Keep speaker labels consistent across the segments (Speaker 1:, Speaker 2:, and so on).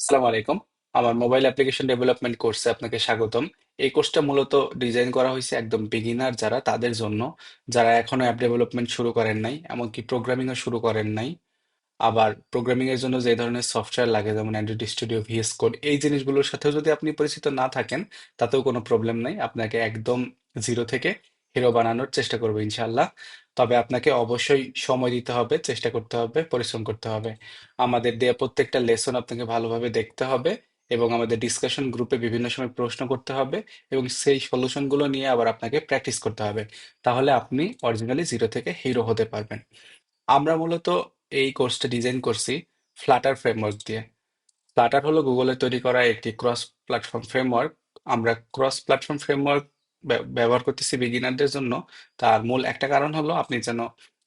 Speaker 1: আসসালামু আলাইকুম। আমার মোবাইল অ্যাপ্লিকেশন ডেভেলপমেন্ট কোর্সে আপনাকে স্বাগতম। এই কোর্সটা মূলত ডিজাইন করা হয়েছে একদম বিগিনার যারা, তাদের জন্য। যারা এখনও অ্যাপ ডেভেলপমেন্ট শুরু করেন নাই, এমনকি প্রোগ্রামিংও শুরু করেন নাই। আবার প্রোগ্রামিং এর জন্য যে ধরনের সফটওয়্যার লাগে, যেমন অ্যান্ড্রয়েড স্টুডিও ভিএস কোড এই জিনিসগুলোর সাথেও যদি আপনি পরিচিত না থাকেন, তাতেও কোনো প্রবলেম নাই। আপনাকে একদম জিরো থেকে হিরো বানানোর চেষ্টা করব ইনশাল্লাহ তবে আপনাকে অবশ্যই সময় দিতে হবে, চেষ্টা করতে হবে, পরিশ্রম করতে হবে। আমাদের দেয়া প্রত্যেকটা লেসন আপনাকে ভালোভাবে দেখতে হবে এবং আমাদের ডিসকাশন গ্রুপে বিভিন্ন সময় প্রশ্ন করতে হবে এবং সেই সলিউশনগুলো নিয়ে আবার আপনাকে প্র্যাকটিস করতে হবে। তাহলে আপনি অরিজিনালি জিরো থেকে হিরো হতে পারবেন। আমরা মূলত এই কোর্সটা ডিজাইন করছি ফ্লাটার ফ্রেমওয়ার্ক দিয়ে। ফ্লাটার হলো গুগলের তৈরি করা একটি ক্রস প্ল্যাটফর্ম ফ্রেমওয়ার্ক আমরা ক্রস প্ল্যাটফর্ম ফ্রেমওয়ার্ক ব্যবহার করতেছি বিগিনারদের জন্য। তার মূল একটা কারণ হলো আপনি যেন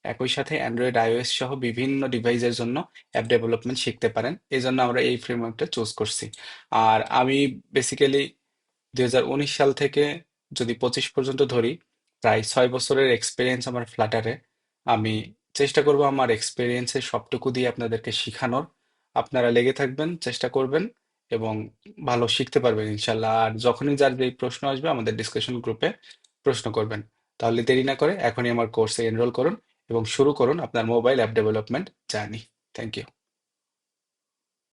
Speaker 1: একই সাথে অ্যান্ড্রয়েড আইওএস সহ বিভিন্ন ডিভাইসের জন্য অ্যাপ ডেভেলপমেন্ট শিখতে পারেন। এই জন্য আমরা এই ফ্রেমওয়ার্কটা চুজ করছি। আর আমি বেসিক্যালি দুই উনিশ সাল থেকে যদি পঁচিশ পর্যন্ত ধরি, প্রায় ছয় বছরের এক্সপিরিয়েন্স আমার ফ্ল্যাটারে আমি চেষ্টা করব আমার এক্সপিরিয়েন্সের সবটুকু দিয়ে আপনাদেরকে শেখানোর। আপনারা লেগে থাকবেন, চেষ্টা করবেন। এবং ভালো শিখতে পারবেন ইনশাল্লাহ আর যখনই যার যেই প্রশ্ন আসবে আমাদের ডিসকাশন গ্রুপে প্রশ্ন করবেন। তাহলে দেরি না করে এখনই আমার কোর্সে এনরোল করুন এবং শুরু করুন আপনার mobile app development journey thank you